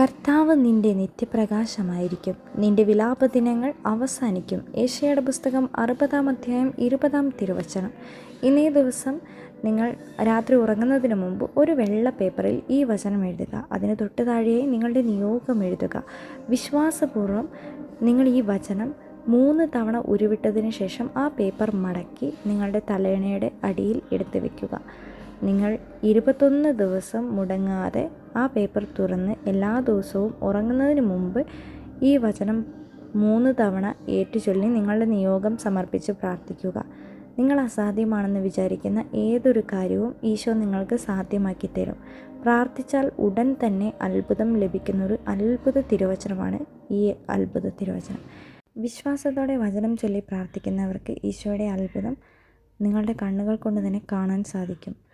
കർത്താവ് നിന്റെ നിത്യപ്രകാശമായിരിക്കും. നിന്റെ വിലാപദിനങ്ങൾ അവസാനിക്കും. ഏഷ്യയുടെ പുസ്തകം അറുപതാം അധ്യായം ഇരുപതാം തിരുവചനം. ഇന്നേ ദിവസം നിങ്ങൾ രാത്രി ഉറങ്ങുന്നതിന് മുമ്പ് ഒരു വെള്ള പേപ്പറിൽ ഈ വചനം എഴുതുക. അതിന് തൊട്ട് താഴെയായി നിങ്ങളുടെ നിയോഗം എഴുതുക. വിശ്വാസപൂർവം നിങ്ങൾ ഈ വചനം മൂന്ന് തവണ ഉരുവിട്ടതിന് ശേഷം ആ പേപ്പർ മടക്കി നിങ്ങളുടെ തലയണയുടെ അടിയിൽ എടുത്ത് വെക്കുക നിങ്ങൾ ഇരുപത്തൊന്ന് ദിവസം മുടങ്ങാതെ ആ പേപ്പർ തുറന്ന് എല്ലാ ദിവസവും ഉറങ്ങുന്നതിന് മുമ്പ് ഈ വചനം മൂന്ന് തവണ ഏറ്റുചൊല്ലി നിങ്ങളുടെ നിയോഗം സമർപ്പിച്ച് പ്രാർത്ഥിക്കുക. നിങ്ങൾ അസാധ്യമാണെന്ന് വിചാരിക്കുന്ന ഏതൊരു കാര്യവും ഈശോ നിങ്ങൾക്ക് സാധ്യമാക്കി തരും. പ്രാർത്ഥിച്ചാൽ ഉടൻ തന്നെ അത്ഭുതം ലഭിക്കുന്നൊരു അത്ഭുത തിരുവചനമാണ് ഈ അത്ഭുത തിരുവചനം. വിശ്വാസത്തോടെ വചനം ചൊല്ലി പ്രാർത്ഥിക്കുന്നവർക്ക് ഈശോയുടെ അത്ഭുതം നിങ്ങളുടെ കണ്ണുകൾ കൊണ്ട് തന്നെ കാണാൻ സാധിക്കും.